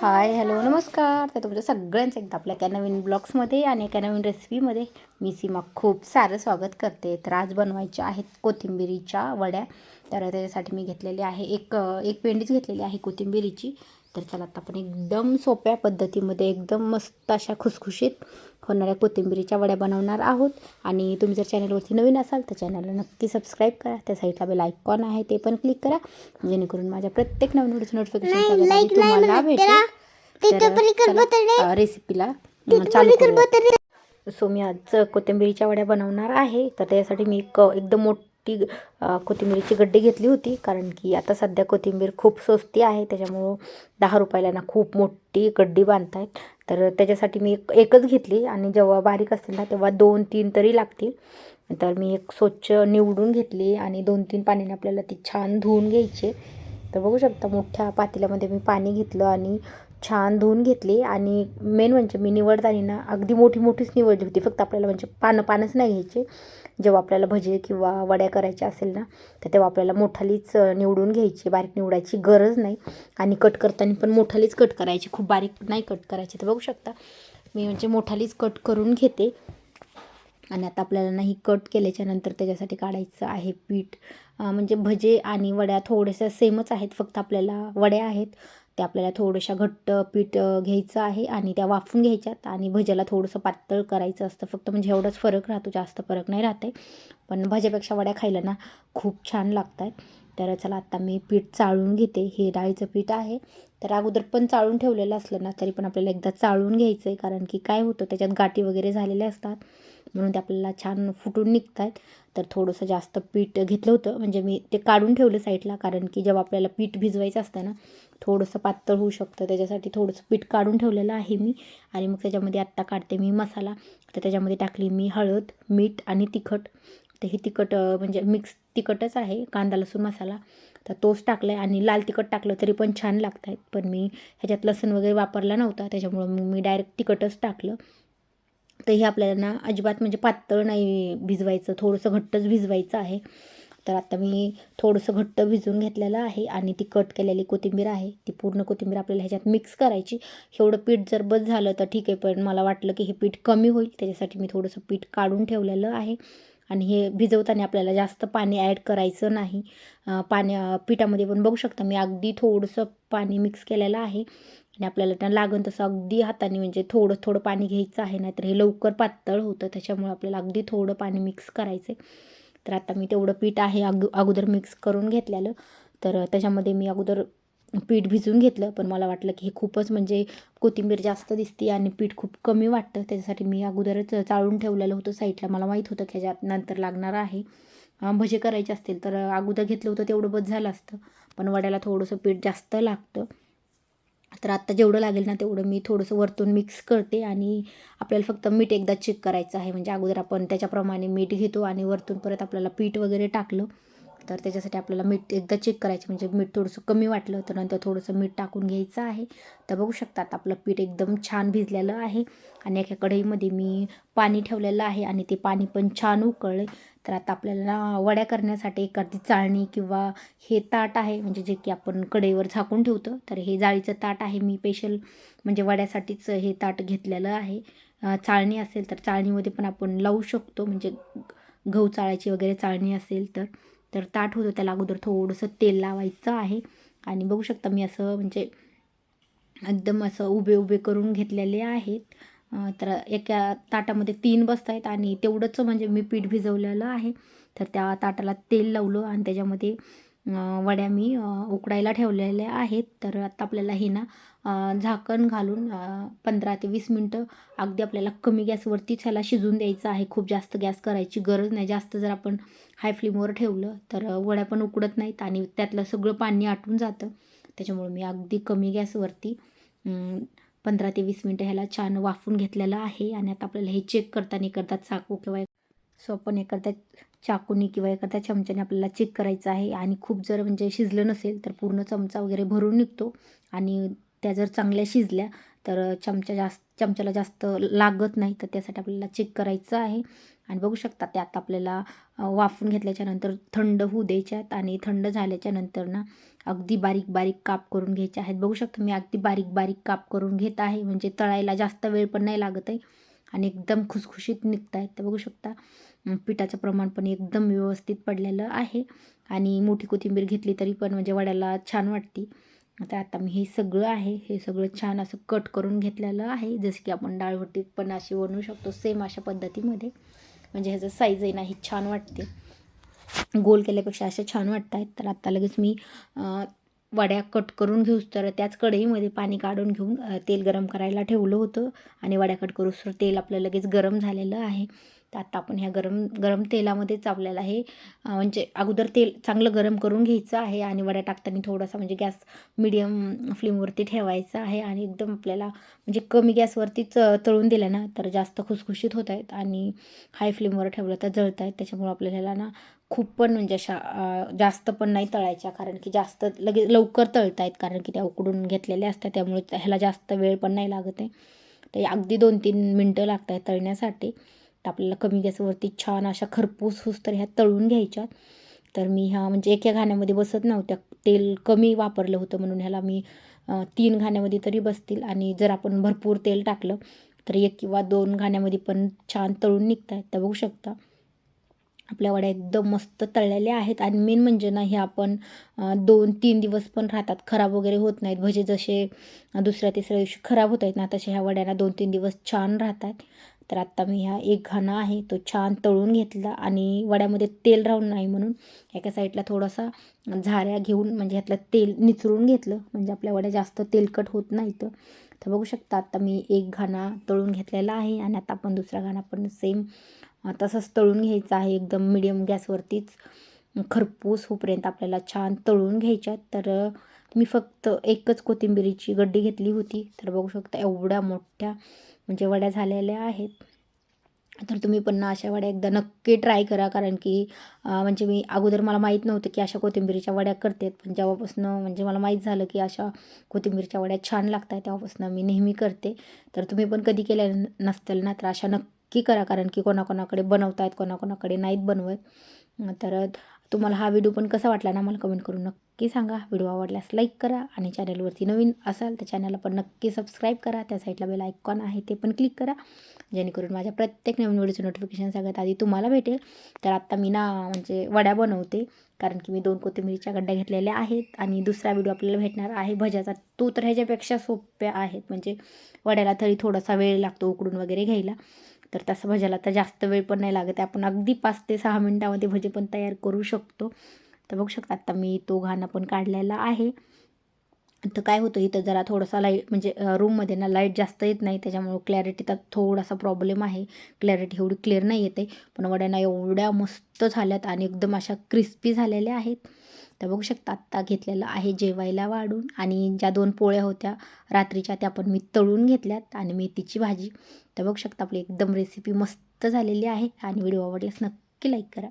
Hi hello नमस्कार. तर तुमचं सगळ्यांचं एकदा आपल्या एका नवीन ब्लॉग्समध्ये आणि एका नवीन रेसिपीमध्ये मी सीमा खूप सारं स्वागत करते. तर आज बनवायच्या आहेत कोथिंबिरीच्या वड्या. तर त्याच्यासाठी मी घेतलेली आहे एक एक पेंडीच घेतलेली आहे कोथिंबिरीची. तर चला आता आपण एकदम सोप्या पद्धतीमध्ये एकदम मस्त अशा खुसखुशीत होणाऱ्या कोथिंबिरीच्या वड्या बनवणार आहोत. आणि तुम्ही जर चॅनलवरती नवीन असाल तर चॅनलला नक्की सबस्क्राईब करा. त्या साईडला बेल आयकॉन आहे ते पण क्लिक करा. जेणेकरून माझ्या प्रत्येक नवीन व्हिडिओचं नोटिफिकेशन तुम्हाला भेटेल. रेसिपीला चालू करूया. सो मी आज कोथिंबिरीच्या वड्या बनवणार आहे. तर त्यासाठी मी एक एकदम मोठी ती कोथिंबीरीची गड्डी घेतली होती. कारण की आता सध्या कोथिंबीर खूप स्वस्ती आहे. त्याच्यामुळं दहा रुपयाला ना खूप मोठी गड्डी बांधतायत तर त्याच्यासाठी मी एक एकच घेतली. आणि जेव्हा बारीक असतील ना तेव्हा दोन तीन तरी लागतील. तर मी एक स्वच्छ निवडून घेतली. आणि दोन तीन पाण्याने आपल्याला ती छान धुवून घ्यायची. तर बघू शकता मोठ्या पातेल्यामध्ये मी पाणी घेतलं. आणि छान धुवून घेतली आणि मेन म्हणजे मी निवडताना ना अगदी मोठी मोठीच निवडली होती. फक्त आपल्याला म्हणजे पानं पानंच नाही घ्यायचे. जेव्हा आपल्याला भजे किंवा वड्या करायच्या असेल ना तर तेव्हा आपल्याला मोठालीच निवडून घ्यायची. बारीक निवडायची गरज नाही. आणि कट करताना पण मोठालीच कट करायची. खूप बारीक नाही कट करायची. तर बघू शकता मी म्हणजे मोठालीच कट करून घेते. आणि आता आपल्याला नाही कट केल्याच्यानंतर त्याच्यासाठी काढायचं आहे पीठ. म्हणजे भजे आणि वड्या थोड्याशा सेमच आहेत. फक्त आपल्याला वड्या आहेत. त्या आपल्याला थोड्याशा घट्ट पीठ घ्यायचं आहे आणि त्या वाफून घ्यायच्यात आणि भज्याला थोडंसं पातळ करायचं असतं. फक्त म्हणजे एवढंच फरक राहतो जास्त फरक नाही राहत आहे. पण भज्यापेक्षा वड्या खायला ना खूप छान लागतात. तर चला आत्ता मी पीठ चाळून घेते. हे डाळीचं पीठ आहे. तर अगोदर पण चाळून ठेवलेलं असलं ना तरी पण आपल्याला एकदा चाळून घ्यायचं आहे कारण की काय होतं त्याच्यात गाठी वगैरे झालेल्या असतात. म्हणून ते आपल्याला छान फुटून निघत आहेत तर थोडंसं जास्त पीठ घेतलं होतं. म्हणजे मी ते काढून ठेवलं साईडला. कारण की जेव्हा आपल्याला पीठ भिजवायचं असतं ना थोडंसं पातळ होऊ शकतं. त्याच्यासाठी थोडंसं पीठ काढून ठेवलेलं आहे मी. आणि मग त्याच्यामध्ये आत्ता काढते मी मसाला. तर त्याच्यामध्ये टाकली मी हळद मीठ आणि तिखट. तर हे तिखट म्हणजे मिक्स तिखटच आहे. कांदा लसूण मसाला. तर तोच टाकला आहे आणि लाल तिखट टाकलं तरी पण छान लागत आहेत पण मी ह्याच्यात लसूण वगैरे वापरला नव्हता. त्याच्यामुळं मग मी डायरेक्ट तिखटच टाकलं. तर हे आपल्याला ना अजिबात म्हणजे पातळ नाही भिजवायचं थोडंसं घट्टच भिजवायचं आहे. तर आता मी थोडंसं घट्ट भिजवून घेतलेलं आहे आणि ती कट केलेली कोथिंबीर आहे ती पूर्ण कोथिंबीर आपल्याला ह्याच्यात मिक्स करायची. एवढं पीठ जर बस झालं तर ठीक आहे पण मला वाटलं की हे पीठ कमी होईल त्याच्यासाठी मी थोडंसं पीठ काढून ठेवलेलं आहे. आणि हे भिजवताना आपल्याला जास्त पाणी ॲड करायचं नाही. पाण्या पिठामध्ये पण बघू शकता मी अगदी थोडंसं पाणी मिक्स केलेलं आहे. आणि आपल्याला त्या लागन तसं अगदी हाताने म्हणजे थोडं थोडं पाणी घ्यायचं आहे नाहीतर हे लवकर पातळ होतं. त्याच्यामुळे आपल्याला अगदी थोडं पाणी मिक्स करायचं आहे तर आता मी तेवढं पीठ आहे अग अगोदर मिक्स करून घेतलेलं. तर त्याच्यामध्ये मी अगोदर पीठ भिजून घेतलं पण मला वाटलं की हे खूपच म्हणजे कोथिंबीर जास्त दिसते आणि पीठ खूप कमी वाटतं. त्याच्यासाठी मी अगोदरच चाळून ठेवलेलं होतं साईडला. मला माहीत होतं की ह्याच्यात नंतर लागणार आहे. भजे करायचे असतील तर अगोदर घेतलं होतं तेवढं बस झालं असतं. पण वड्याला थोडंसं पीठ जास्त लागतं. तर आत्ता जेवढं लागेल ना तेवढं मी थोडंसं वरतून मिक्स करते आणि आपल्याला फक्त मीठ एकदा चेक करायचं आहे. म्हणजे अगोदर आपण त्याच्याप्रमाणे मीठ घेतो आणि वरतून परत आपल्याला पीठ वगैरे टाकलं. तर त्याच्यासाठी आपल्याला मीठ एकदा चेक करायचं. म्हणजे मीठ थोडंसं कमी वाटलं तर नंतर थोडंसं मीठ टाकून घ्यायचं आहे. तर बघू शकतात आपलं पीठ एकदम छान भिजलेलं आहे. आणि एका कढईमध्ये मी पाणी ठेवलेलं आहे आणि ते पाणी पण छान उकळले. तर आता आपल्याला वड्या करण्यासाठी एखादी चाळणी किंवा हे ताट आहे. म्हणजे जे की आपण कढईवर झाकून ठेवतो. तर हे जाळीचं ताट आहे. मी स्पेशल म्हणजे वड्यासाठीच हे ताट घेतलेलं आहे. चाळणी असेल तर चाळणीमध्ये पण आपण लावू शकतो. म्हणजे गहू चाळायची वगैरे चाळणी असेल तर. तर ताट होतं त्याला अगोदर थोडंसं तेल लावायचं आहे. आणि बघू शकता मी असं म्हणजे एकदम असं उभे उभे करून घेतलेले आहेत. तर एका ताटामध्ये तीन बसत आहेत आणि तेवढंच म्हणजे मी पीठ भिजवलेलं आहे. तर त्या ताटाला तेल लावलं आणि त्याच्यामध्ये वड्या मी उकडायला ठेवलेल्या आहेत. तर आता आपल्याला हे ना झाकण घालून पंधरा ते वीस मिनटं अगदी आपल्याला कमी गॅसवरतीच ह्याला शिजून द्यायचं आहे. खूप जास्त गॅस करायची गरज नाही. जास्त जर आपण हाय फ्लेमवर ठेवलं तर वड्या पण उकडत नाहीत आणि त्यातलं सगळं पाणी आटून जातं. त्याच्यामुळे मी अगदी कमी गॅसवरती पंधरा ते वीस मिनटं ह्याला छान वाफून घेतलेलं आहे. आणि आता आपल्याला हे चेक करताना करतात चाकू किंवा सो आपण करतात चाकूनी किंवा एखाद्या चमच्याने आपल्याला चेक करायचं आहे आणि खूप जर म्हणजे शिजलं नसेल तर पूर्ण चमचा वगैरे भरून निघतो. आणि त्या जर चांगल्या शिजल्या तर चमचा जास्त चमच्याला जास्त लागत नाही तर त्यासाठी आपल्याला चेक करायचं आहे. आणि बघू शकता त्यात आपल्याला वाफून घेतल्याच्यानंतर थंड होऊ द्यायच्यात आणि थंड झाल्याच्यानंतर ना अगदी बारीक बारीक काप करून घ्यायचे आहेत. बघू शकता मी अगदी बारीक बारीक काप करून घेत आहे. म्हणजे तळायला जास्त वेळ पण नाही लागत आहे आणि एकदम खुसखुशीत निघत आहेत तर बघू शकता पिठाचं प्रमाण पण एकदम व्यवस्थित पडलेलं आहे. आणि मोठी कोथिंबीर घेतली तरी पण म्हणजे वड्याला छान वाटते. तर आता मी हे सगळं आहे. हे सगळं छान असं कट करून घेतलेलं आहे. जसं की आपण डाळवटीत पण अशी बनवू शकतो सेम अशा पद्धतीमध्ये. म्हणजे ह्याचं साईज आहे ना ही छान वाटते. गोल केल्यापेक्षा असे छान वाटत आहेत तर आत्ता लगेच मी वड्या कट करून घेऊस तर त्याच कढईमध्ये पाणी काढून घेऊन तेल गरम करायला ठेवलं होतं. आणि वड्या कट करूस तर तेल आपलं लगेच गरम झालेलं आहे. तर आत्ता आपण ह्या गरम गरम तेलामध्येच आपल्याला हे म्हणजे अगोदर तेल चांगलं गरम करून घ्यायचं आहे आणि वड्या टाकताना थोडासा म्हणजे गॅस मिडियम फ्लेमवरती ठेवायचा आहे आणि एकदम आपल्याला म्हणजे कमी गॅसवरतीच च तळून दिलं ना तर जास्त खुसखुशीत होत आहेत आणि हाय फ्लेमवर ठेवलं तर जळत आहेत. त्याच्यामुळे आपल्याला ना खूप पण म्हणजे अशा जास्त पण नाही तळायच्या कारण की जास्त लगेच लवकर तळत आहेत कारण की त्या उकडून घेतलेल्या असतात त्यामुळे ह्याला जास्त वेळ पण नाही लागत आहे. तर अगदी दोन तीन मिनटं लागत आहेत तळण्यासाठी. तर आपल्याला कमी गॅसवरती छान अशा खरपूस हुस तर ह्या तळून घ्यायच्या. तर मी ह्या म्हणजे एका घाण्यामध्ये बसत नव्हत्या. तेल कमी वापरलं होतं म्हणून ह्याला मी तीन घाण्यामध्ये तरी बसतील. आणि जर आपण भरपूर तेल टाकलं तर एक किंवा दोन घाण्यामध्ये पण छान तळून निघत आहेत तर बघू शकता. आपल्या वड्या एकदम मस्त तळलेल्या आहेत. आणि मेन म्हणजे ना हे आपण दोन तीन दिवस पण राहतात. खराब वगैरे होत नाहीत. भजे जसे दुसऱ्या तिसऱ्या दिवशी खराब होत आहेत ना तसे ह्या वड्यांना दोन तीन दिवस छान राहतात. तर आत्ता मी ह्या एक घाणा आहे तो छान तळून घेतला आणि वड्यामध्ये तेल राहून नाही म्हणून एका साईडला थोडासा झाऱ्या घेऊन म्हणजे ह्यातलं तेल निचरून घेतलं म्हणजे आपल्या वड्या जास्त तेलकट होत नाही तर बघू शकता आता मी एक घाणा तळून घेतलेला आहे आणि आता आपण दुसरा घाणा पण सेम तसंच तळून घ्यायचा आहे एकदम मिडियम गॅसवरतीच खरपूस होईपर्यंत आपल्याला छान तळून घ्यायच्या तर मी फक्त एकच कोथिंबिरीची गड्डी घेतली होती. तर बघू शकता एवढ्या मोठ्या म्हणजे वड्या झालेल्या आहेत. तर तुम्ही पण ना अशा वड्या एकदा नक्की ट्राय करा. कारण की म्हणजे मी अगोदर मला माहीत नव्हतं की अशा कोथिंबीरीच्या वड्या करतात. पण जेव्हापासून म्हणजे मला माहीत झालं की अशा कोथिंबीरच्या वड्या छान लागतात तेव्हापासून मी नेहमी करते. तर तुम्ही पण कधी केल्या नसतील ना तर अशा नक्की करा. कारण की कोणाकोणाकडे बनवतायत कोणाकोणाकडे नाहीत बनवत. तर तुम्हाला हा व्हिडिओ पण कसा वाटला ना मला कमेंट करून नक्की सांगा. व्हिडिओ आवडल्यास लाईक करा आणि चॅनलवरती नवीन असाल तर चॅनलला पण नक्की सबस्क्राईब करा. त्या साईडला बेल आयकॉन आहे ते पण क्लिक करा. जेणेकरून माझ्या प्रत्येक नवीन व्हिडिओचं नोटिफिकेशन सगळ्यात आधी तुम्हाला भेटेल. तर आत्ता मी ना म्हणजे वड्या बनवते. कारण की मी दोन कोथिंबीरीच्या गड्ड्या घेतलेल्या आहेत आणि दुसरा व्हिडिओ आपल्याला भेटणार आहे भज्याचा. तो तर ह्याच्यापेक्षा सोप्या आहेत. म्हणजे वड्याला तरी थोडासा वेळ लागतो उकडून वगैरे घ्यायला. तर तसं भज्याला तर जास्त वेळ पण नाही लागत. आपण अगदी पाच ते सहा मिनटामध्ये भजे पण तयार करू शकतो. तर बघू शकता आत्ता मी तो घाणा पण काढलेला आहे. तर काय होतं इथं जरा थोडासा लाइट म्हणजे रूममध्ये ना लाइट जास्त येत नाही त्याच्यामुळं क्लॅरिटीचा थोडासा प्रॉब्लेम आहे. क्लॅरिटी एवढी क्लिअर नाही येते पण वड्यांना एवढ्या मस्त झाल्यात आणि एकदम अशा क्रिस्पी झालेल्या आहेत. तर बघू शकता आत्ता घेतलेलं आहे जेवायला वाढून आणि ज्या दोन पोळ्या होत्या रात्रीच्या त्या पण मी तळून घेतल्यात आणि मेथीची भाजी. तर बघू शकता आपली एकदम रेसिपी मस्त झालेली आहे आणि व्हिडिओ आवडल्यास नक्की लाईक करा.